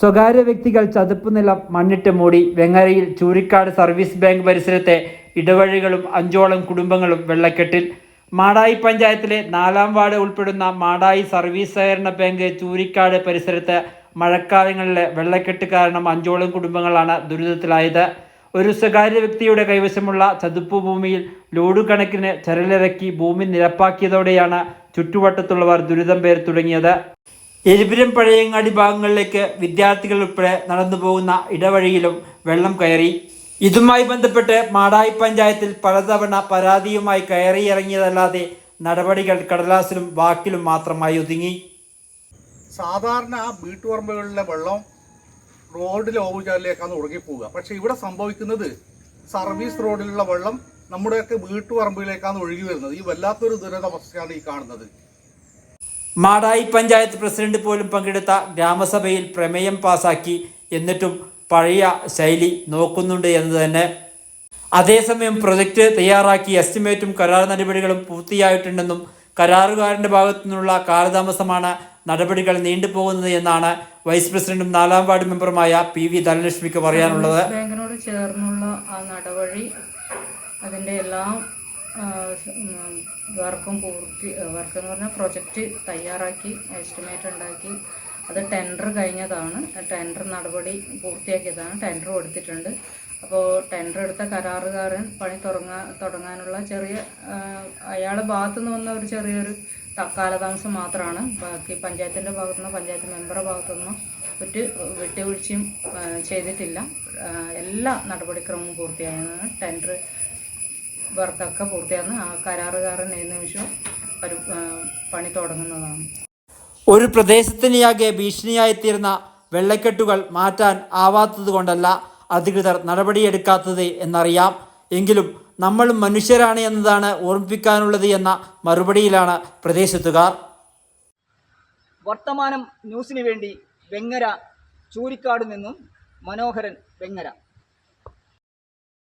സ്വകാര്യ വ്യക്തികൾ ചതുപ്പ് നിലം മണ്ണിട്ട് മൂടി വെങ്ങരയിൽ ചൂരിക്കാട് സർവീസ് ബാങ്ക് പരിസരത്തെ ഇടവഴികളും അഞ്ചോളം കുടുംബങ്ങളും വെള്ളക്കെട്ടിൽ. മാടായി പഞ്ചായത്തിലെ നാലാം വാർഡ് ഉൾപ്പെടുന്ന മാടായി സർവീസ് സഹകരണ ബാങ്ക് ചൂരിക്കാട് പരിസരത്ത് മഴക്കാലങ്ങളിലെ വെള്ളക്കെട്ട് കാരണം അഞ്ചോളം കുടുംബങ്ങളാണ് ദുരിതത്തിലായത്. ഒരു സ്വകാര്യ വ്യക്തിയുടെ കൈവശമുള്ള ചതുപ്പ് ഭൂമിയിൽ ലോഡ് കണക്കിന് ചരലിറക്കി ഭൂമി നിരപ്പാക്കിയതോടെയാണ് ചുറ്റുവട്ടത്തുള്ളവർ ദുരിതം പേർ തുടങ്ങിയത്. എരിപുരം പഴയങ്ങാടി ഭാഗങ്ങളിലേക്ക് വിദ്യാർത്ഥികൾ ഉൾപ്പെടെ നടന്നു പോകുന്ന ഇടവഴിയിലും വെള്ളം കയറി. ഇതുമായി ബന്ധപ്പെട്ട് മാടായി പഞ്ചായത്തിൽ പലതവണ പരാതിയുമായി കയറിയിറങ്ങിയതല്ലാതെ നടപടികൾ കടലാസിലും വാക്കിലും മാത്രമായി ഒതുങ്ങി. സാധാരണ വീട്ടുപറമ്പുകളിലെ വെള്ളം റോഡിലെ ഓവുചാലിലേക്കാണ് ഒഴുകിപ്പോവുക. പക്ഷേ ഇവിടെ സംഭവിക്കുന്നത് സർവീസ് റോഡിലുള്ള വെള്ളം നമ്മുടെയൊക്കെ വീട്ടുപറമ്പിലേക്കാണ് ഒഴുകി വരുന്നത്. ഈ വല്ലാത്തൊരു ദുരിതാവസ്ഥയാണ് ഈ കാണുന്നത്. മാടായി പഞ്ചായത്ത് പ്രസിഡന്റ് പോലും പങ്കെടുത്ത ഗ്രാമസഭയിൽ പ്രമേയം പാസാക്കി എന്നിട്ടും പഴയ ശൈലി നോക്കുന്നുണ്ട് എന്ന് തന്നെ. അതേസമയം പ്രൊജക്റ്റ് തയ്യാറാക്കി എസ്റ്റിമേറ്റും കരാർ നടപടികളും പൂർത്തിയായിട്ടുണ്ടെന്നും കരാറുകാരന്റെ ഭാഗത്തു നിന്നുള്ള കാലതാമസമാണ് നടപടികൾ നീണ്ടുപോകുന്നത് എന്നാണ് വൈസ് പ്രസിഡന്റും നാലാം വാർഡ് മെമ്പറുമായ പി വി ധനലക്ഷ്മിക്ക് പറയാനുള്ളത്. ബാങ്കിനോട് ചേർന്നുള്ള ആ നടപടി അതിന്റെ എല്ലാ വർക്കും പൂർത്തി വർക്ക് എന്ന് പറഞ്ഞാൽ പ്രൊജക്റ്റ് തയ്യാറാക്കി എസ്റ്റിമേറ്റ് ഉണ്ടാക്കി. അത് ടെൻഡർ കഴിഞ്ഞതാണ്. ടെൻഡർ നടപടി പൂർത്തിയാക്കിയതാണ്. ടെൻഡർ കൊടുത്തിട്ടുണ്ട്. അപ്പോൾ ടെൻഡർ എടുത്ത കരാറുകാരൻ പണി തുടങ്ങാൻ തുടങ്ങാനുള്ള ചെറിയ അയാളുടെ ഭാഗത്തു നിന്ന് വന്ന ഒരു ചെറിയൊരു കാലതാമസം മാത്രമാണ് ബാക്കി പഞ്ചായത്തിന്റെ ഭാഗത്തുനിന്നോ പഞ്ചായത്ത് മെമ്പറുടെ ഭാഗത്തുനിന്നോ ഒരു വിട്ടുവീഴ്ചയും ചെയ്തിട്ടില്ല. എല്ലാ നടപടിക്രമവും പൂർത്തിയായതാണ്. ടെൻഡർ വർക്കൊക്കെ പൂർത്തിയാകുന്ന ആ കരാറുകാരൻ ഏത് നിമിഷവും ഒരു പണി തുടങ്ങുന്നതാണ്. ഒരു പ്രദേശത്തിനെയാകെ ഭീഷണിയായിത്തീരുന്ന വെള്ളക്കെട്ടുകൾ മാറ്റാൻ ആവാത്തത് കൊണ്ടല്ല അധികൃതർ നടപടിയെടുക്കാത്തത് എന്നറിയാം. എങ്കിലും നമ്മൾ മനുഷ്യരാണ് എന്നതാണ് ഓർമ്മിപ്പിക്കാനുള്ളത് എന്ന മറുപടിയിലാണ് പ്രദേശത്തുകാർ. വർത്തമാനം ന്യൂസിന് വേണ്ടി വെങ്ങര ചൂരിക്കാട് നിന്നും മനോഹരൻ വെങ്ങര.